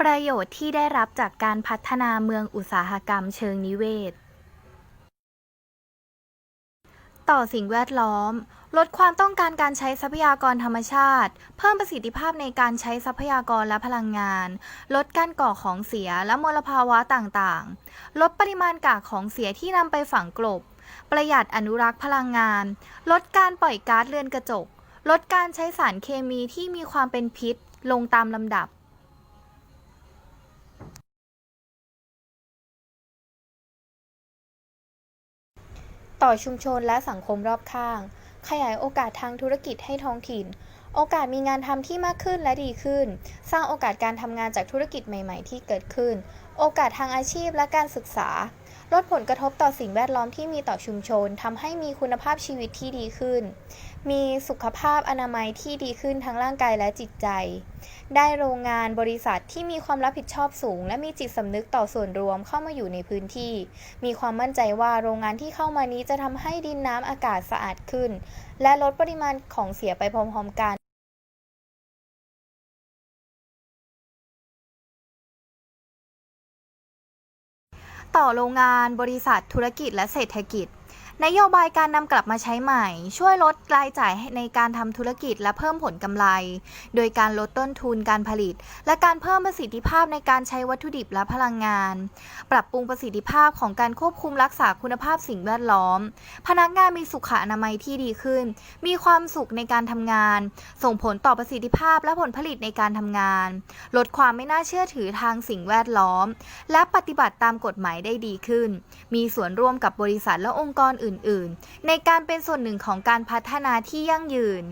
ประโยชน์ที่ได้รับจากการพัฒนาเมืองอุตสาหกรรมเชิงนิเวศ ต่อสิ่งแวดล้อม ลดความต้องการการใช้ทรัพยากรธรรมชาติ เพิ่มประสิทธิภาพในการใช้ทรัพยากรและพลังงาน ลดการก่อของเสียและมลภาวะต่างๆ ลดปริมาณกากของเสียที่นำไปฝังกลบ ประหยัดอนุรักษ์พลังงาน ลดการปล่อยก๊าซเรือนกระจก ลดการใช้สารเคมีที่มีความเป็นพิษ ลงตามลำดับ ต่อชุมชนและสังคมรอบข้าง ขยายโอกาสทางธุรกิจให้ท้องถิ่น โอกาสมีงานทำที่มากขึ้นและดีขึ้น สร้างโอกาสการทำงานจากธุรกิจใหม่ๆ ที่เกิดขึ้น โอกาสทางอาชีพและการศึกษา ลดผลกระทบต่อสิ่งแวดล้อมที่มีต่อชุมชนทำให้มีคุณภาพชีวิตที่ดีขึ้น มีสุขภาพอนามัยที่ดีขึ้นทั้งร่างกายและจิตใจ ได้โรงงานบริษัทที่มีความรับผิดชอบสูง และมีจิตสำนึกต่อส่วนรวมเข้ามาอยู่ในพื้นที่ มีความมั่นใจว่าโรงงานที่เข้ามานี้จะทำให้ดินน้ำอากาศสะอาดขึ้น และลดปริมาณของเสียไปพร้อมๆกันต่อโรงงานบริษัทธุรกิจและเศรษฐกิจ นโยบายการนำกลับมาใช้ใหม่ ช่วยลดรายจ่ายในการทำธุรกิจและเพิ่มผลกำไร โดยการลดต้นทุนการผลิต และการเพิ่มประสิทธิภาพในการใช้วัตถุดิบและพลังงาน ปรับปรุงประสิทธิภาพของการควบคุมรักษาคุณภาพสิ่งแวดล้อม พนักงานมีสุขอนามัยที่ดีขึ้น มีความสุขในการทำงาน ส่งผลต่อประสิทธิภาพและผลผลิตในการทำงาน ลดความไม่น่าเชื่อถือทางสิ่งแวดล้อม และปฏิบัติตามกฎหมายได้ดีขึ้น มีส่วนร่วมกับบริษัทและองค์กรอื่นๆ ในการเป็นส่วนหนึ่งของการพัฒนาที่ยั่งยืน